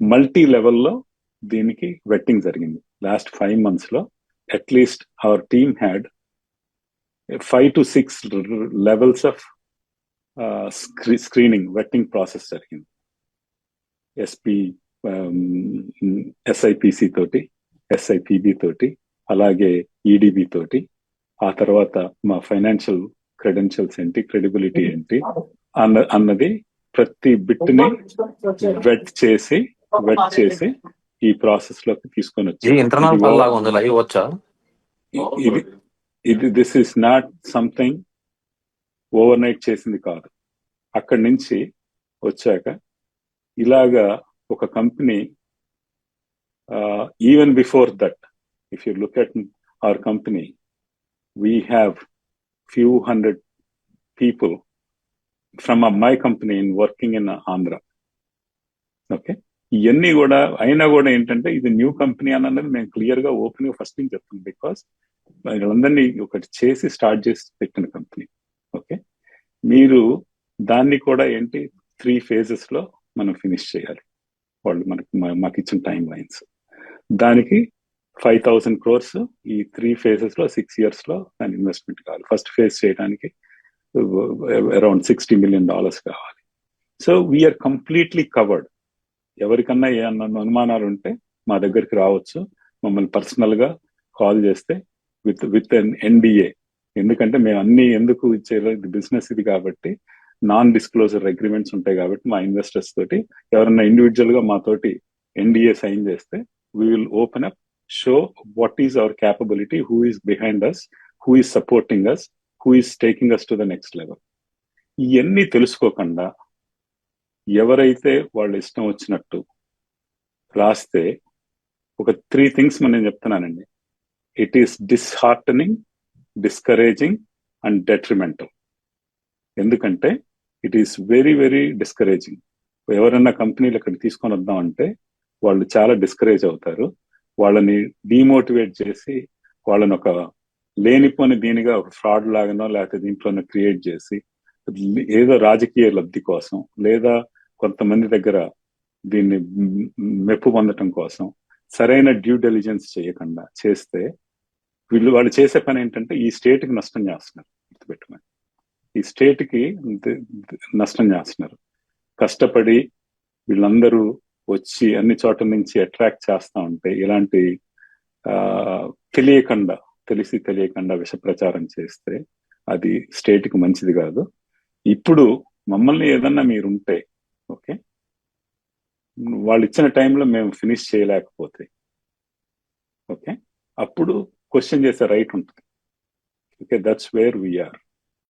Multi లెవెల్లో దీనికి vetting జరిగింది. లాస్ట్ ఫైవ్ మంత్స్లో at least our team had five to six levels of screening vetting process జరిగింది. SP SIPC తోటి SIPB తోటి అలాగే ఈడిబి తోటి ఆ తర్వాత మా ఫైనాన్షియల్ క్రెడెన్షియల్స్ ఏంటి క్రెడిబిలిటీ ఏంటి అన్న అన్నది ప్రతి బిట్ని వెట్ చేసి వెట్ చేసి ఈ ప్రాసెస్లోకి తీసుకొని ఇది ఇంటర్నల్ ఇది కాల్ లాగా ఉంది లైవ్ వచ్చా? ఇది ఇది this is not something overnight చేసింది కాదు. అక్కడి నుంచి వచ్చాక ఇలాగా ఒక company even before that if you look at our company we have few hundred people from my company in working in Andhra okay ఇవన్నీ కూడా అయినా కూడా ఏంటంటే ఇది న్యూ కంపెనీ అని అన్నది మేము క్లియర్గా ఓపెన్గా ఫస్ట్ నుంచి చెప్తాం బికాస్ వీళ్ళందరినీ ఒకటి చేసి స్టార్ట్ చేసి పెట్టిన కంపెనీ. ఓకే? మీరు దాన్ని కూడా ఏంటి త్రీ ఫేజెస్లో మనం ఫినిష్ చేయాలి. వాళ్ళు మనకి మాకు ఇచ్చిన టైం లైన్స్. దానికి ఫైవ్ థౌసండ్ క్రోర్స్ ఈ త్రీ ఫేజెస్లో సిక్స్ ఇయర్స్లో దాని ఇన్వెస్ట్మెంట్ కావాలి. ఫస్ట్ ఫేజ్ చేయడానికి అరౌండ్ సిక్స్టీ మిలియన్ డాలర్స్ కావాలి. సో వీఆర్ కంప్లీట్లీ కవర్డ్ ఎవరికన్నా ఏ అనుమానాలు ఉంటే మా దగ్గరికి రావచ్చు. మమ్మల్ని పర్సనల్గా కాల్ చేస్తే విత్ విత్ ఎన్ ఎన్డిఏ ఎందుకంటే మేము అన్ని ఎందుకు ఇచ్చే బిజినెస్ ఇది కాబట్టి నాన్ డిస్క్లోజర్ అగ్రిమెంట్స్ ఉంటాయి కాబట్టి మా ఇన్వెస్టర్స్ తోటి ఎవరన్నా ఇండివిజువల్గా మాతోటి ఎన్డిఏ సైన్ చేస్తే we will open up show what is our capability who is behind us who is supporting us who is taking us to the next level ఇవన్నీ తెలుసుకోకుండా ఎవరైతే వాళ్ళ ఇష్టం వచ్చినట్టు రాస్తే ఒక త్రీ థింగ్స్ నేను చెప్తున్నానండి. It is disheartening discouraging and detrimental ఎందుకంటే it is very very discouraging ఎవరన్నా కంపెనీలు ఇక్కడ తీసుకొని వద్దాం అంటే వాళ్ళు చాలా డిస్కరేజ్ అవుతారు. వాళ్ళని డిమోటివేట్ చేసి వాళ్ళని ఒక లేనిపోని దీనిగా ఒక ఫ్రాడ్ లాగానో లేకపోతే దీంట్లోనో క్రియేట్ చేసి ఏదో రాజకీయ లబ్ధి కోసం లేదా కొంతమంది దగ్గర దీన్ని మెప్పు పొందటం కోసం సరైన డ్యూ డెలిజెన్స్ చేయకుండా చేస్తే వీళ్ళు వాళ్ళు చేసే పని ఏంటంటే ఈ స్టేట్కి నష్టం చేస్తున్నారు గుర్తుపెట్టుకోండి. ఈ స్టేట్కి నష్టం చేస్తున్నారు. కష్టపడి వీళ్ళందరూ వచ్చి అన్ని చోట్ల నుంచి అట్రాక్ట్ చేస్తా ఉంటే ఇలాంటి ఆ తెలియకుండా తెలిసి తెలియకుండా విష ప్రచారం చేస్తే అది స్టేట్కి మంచిది కాదు. ఇప్పుడు మమ్మల్ని ఏదన్నా మీరుంటే ఓకే. వాళ్ళు ఇచ్చిన టైంలో మేము ఫినిష్ చేయలేకపోతే. ఓకే. అప్పుడు క్వశ్చన్ చేసే రైట్ ఉంటుంది. Okay that's where we are